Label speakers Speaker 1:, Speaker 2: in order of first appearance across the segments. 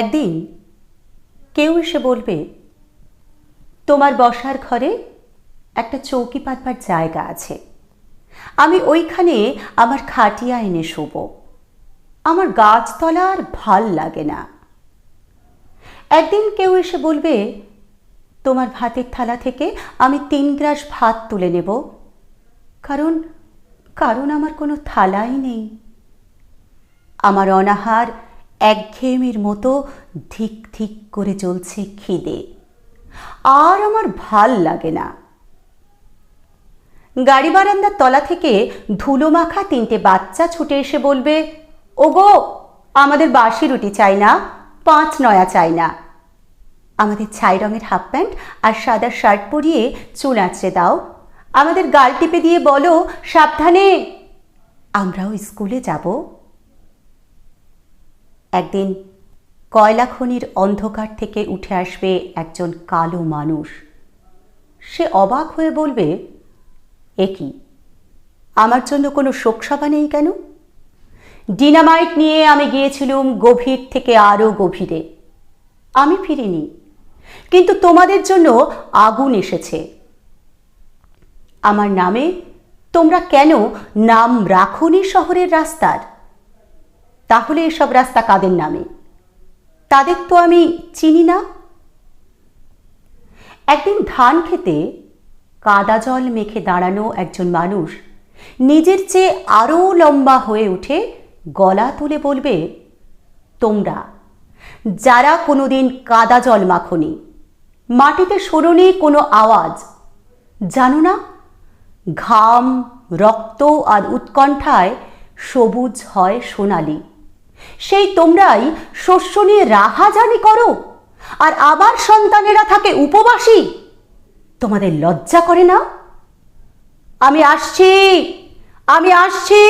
Speaker 1: একদিন কেউ এসে বলবে, তোমার বসার ঘরে একটা চৌকি পাতবার জায়গা আছে। আমি ওইখানে আমার খাটিয়া এনে শোব। আমার গাছতলা আর ভালো লাগে না। একদিন কেউ এসে বলবে, তোমার ভাতের থালা থেকে আমি তিন গ্রাস ভাত তুলে নেব, কারণ কারণ আমার কোনো থালাই নেই। আমার অনাহার একঘেয়েমির মতো ধিক ধিক করে চলছে খিদে। আর আমার ভালো লাগে না। গাড়ি বারান্দার তলা থেকে ধুলো মাখা তিনটে বাচ্চা ছুটে এসে বলবে, ওগো, আমাদের বাসি রুটি চাই না, পাঁচ নয়া চাই না। আমাদের ছাই রঙের হাফ প্যান্ট আর সাদা শার্ট পরিয়ে চুল আঁচড়ে দাও। আমাদের গাল টিপে দিয়ে বলো, সাবধানে, আমরাও স্কুলে যাব। একদিন কয়লা খনির অন্ধকার থেকে উঠে আসবে একজন কালো মানুষ। সে অবাক হয়ে বলবে, এ কি? আমার জন্য কোনো শোকসভা নেই কেন? ডিনামাইট নিয়ে আমি গিয়েছিলুম গভীর থেকে আরও গভীরে। আমি ফিরিনি, কিন্তু তোমাদের জন্য আগুন এসেছে। আমার নামে তোমরা কেন নাম রাখনি শহরের রাস্তার? তাহলে এসব রাস্তা কাদের নামে? তাদের তো আমি চিনি না। একদিন ধান খেতে কাদা জল মেখে দাঁড়ানো একজন মানুষ নিজের চেয়ে আরও লম্বা হয়ে উঠে গলা তুলে বলবে, তোমরা, যারা কোনোদিন কাদা জল মাখনি, মাটিতে শোনি কোনো আওয়াজ, জানো না, ঘাম, রক্ত আর উৎকণ্ঠায় সবুজ হয় সোনালি। সেই তোমরাই শস্য নিয়ে রাহাজানি করো, আর আবার সন্তানেরা থাকে উপবাসী। তোমাদের লজ্জা করে না? আমি আসছি আমি আসছি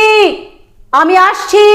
Speaker 1: আমি আসছি।